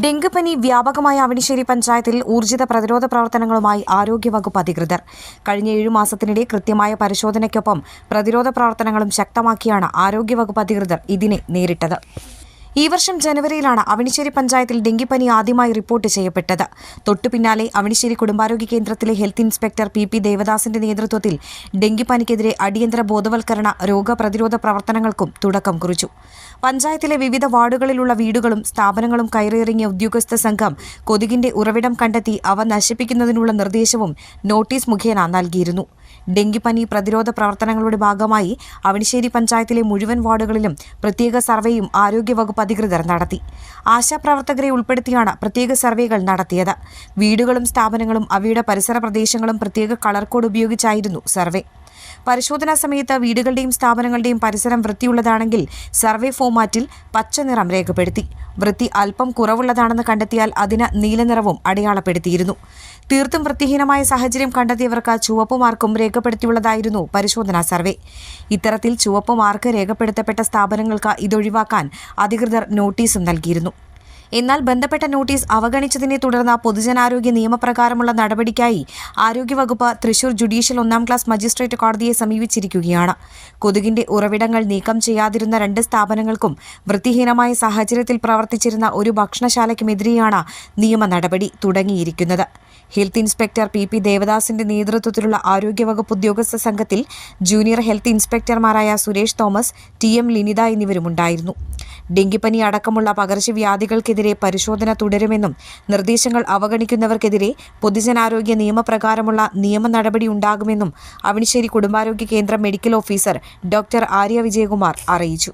ഡെങ്കിപ്പനി വ്യാപകമായ അവണിശ്ശേരി പഞ്ചായത്തിൽ ഊർജിത പ്രതിരോധ പ്രവർത്തനങ്ങളുമായി ആരോഗ്യവകുപ്പ് അധികൃതർ. കഴിഞ്ഞ ഏഴു മാസത്തിനിടെ കൃത്യമായ പരിശോധനയ്ക്കൊപ്പം പ്രതിരോധ പ്രവർത്തനങ്ങളും ശക്തമാക്കിയാണ് ആരോഗ്യവകുപ്പ് അധികൃതർ ഇതിനെ നേരിട്ടത്. ഈ വർഷം ജനുവരിയിലാണ് അവണിശ്ശേരി പഞ്ചായത്തിൽ ഡെങ്കിപ്പനി ആദ്യമായി റിപ്പോർട്ട് ചെയ്യപ്പെട്ടത്. തൊട്ടു പിന്നാലെ അവണിശ്ശേരി കുടുംബാരോഗ്യ കേന്ദ്രത്തിലെ ഹെൽത്ത് ഇൻസ്പെക്ടർ പി പി ദേവദാസിന്റെ നേതൃത്വത്തിൽ ഡെങ്കിപ്പനിക്കെതിരെ അടിയന്തര ബോധവൽക്കരണ രോഗപ്രതിരോധ പ്രവർത്തനങ്ങൾക്കും തുടക്കം കുറിച്ചു. പഞ്ചായത്തിലെ വിവിധ വാർഡുകളിലുള്ള വീടുകളും സ്ഥാപനങ്ങളും കയറിയിറങ്ങിയ ഉദ്യോഗസ്ഥ സംഘം കൊതുകിന്റെ ഉറവിടം കണ്ടെത്തി അവ നശിപ്പിക്കുന്നതിനുള്ള നിർദ്ദേശവും നോട്ടീസ് മുഖേന നൽകിയിരുന്നു. ഡെങ്കിപ്പനി പ്രതിരോധ പ്രവർത്തനങ്ങളുടെ ഭാഗമായി അവണിശ്ശേരി പഞ്ചായത്തിലെ മുഴുവൻ വാർഡുകളിലും പ്രത്യേക സർവേയും ആരോഗ്യവകുപ്പ് അധികൃതർ നടത്തി. ആശാപ്രവർത്തകരെ ഉൾപ്പെടുത്തിയാണ് പ്രത്യേക സർവേകൾ നടത്തിയത്. വീടുകളും സ്ഥാപനങ്ങളും അവയുടെ പരിസര പ്രദേശങ്ങളും പ്രത്യേക കളർ കോഡ് ഉപയോഗിച്ചായിരുന്നു സർവേ. പരിശോധനാ സമയത്ത് വീടുകളുടെയും സ്ഥാപനങ്ങളുടെയും പരിസരം വൃത്തിയുള്ളതാണെങ്കിൽ സർവേ ഫോമാറ്റിൽ പച്ച നിറം രേഖപ്പെടുത്തി. വൃത്തി അല്പം കുറവുള്ളതാണെന്ന് കണ്ടെത്തിയാൽ അതിന് നീലനിറവും അടയാളപ്പെടുത്തിയിരുന്നു. തീർത്തും വൃത്തിഹീനമായ സാഹചര്യം കണ്ടെത്തിയവർക്ക് ചുവപ്പ് മാർക്കും രേഖപ്പെടുത്തിയുള്ളതായിരുന്നു പരിശോധനാ സർവേ. ഇത്തരത്തിൽ ചുവപ്പ് മാർക്ക് രേഖപ്പെടുത്തപ്പെട്ട സ്ഥാപനങ്ങൾക്ക് ഇതൊഴിവാക്കാൻ അധികൃതർ നോട്ടീസും നൽകിയിരുന്നു. എന്നാൽ ബന്ധപ്പെട്ട നോട്ടീസ് അവഗണിച്ചതിനെ തുടർന്ന് പൊതുജനാരോഗ്യ നിയമപ്രകാരമുള്ള നടപടിക്കായി ആരോഗ്യവകുപ്പ് തൃശൂർ ജുഡീഷ്യൽ ഒന്നാം ക്ലാസ് മജിസ്ട്രേറ്റ് കോടതിയെ സമീപിച്ചിരിക്കുകയാണ്. കൊതുകിന്റെ ഉറവിടങ്ങൾ നീക്കം ചെയ്യാതിരുന്ന രണ്ട് സ്ഥാപനങ്ങൾക്കും വൃത്തിഹീനമായ സാഹചര്യത്തിൽ പ്രവർത്തിച്ചിരുന്ന ഒരു ഭക്ഷണശാലയ്ക്കുമെതിരെയാണ് നിയമ നടപടി തുടങ്ങിയിരിക്കുന്നത്. ഹെൽത്ത് ഇൻസ്പെക്ടർ പി പി ദേവദാസിന്റെ നേതൃത്വത്തിലുള്ള ആരോഗ്യവകുപ്പ് ഉദ്യോഗസ്ഥ സംഘത്തിൽ junior health ഇൻസ്പെക്ടർമാരായ Suresh Thomas T M Linitha എന്നിവരുമുണ്ടായിരുന്നു. ഡെങ്കിപ്പനി അടക്കമുള്ള പകർച്ചവ്യാധികൾക്കെതിരെ പരിശോധന തുടരുമെന്നും നിർദ്ദേശങ്ങൾ അവഗണിക്കുന്നവർക്കെതിരെ പൊതുജനാരോഗ്യ നിയമപ്രകാരമുള്ള നിയമ നടപടി ഉണ്ടാകുമെന്നും അവണിശ്ശേരി കുടുംബാരോഗ്യ കേന്ദ്ര medical officer doctor Arya Vijayakumar അറിയിച്ചു.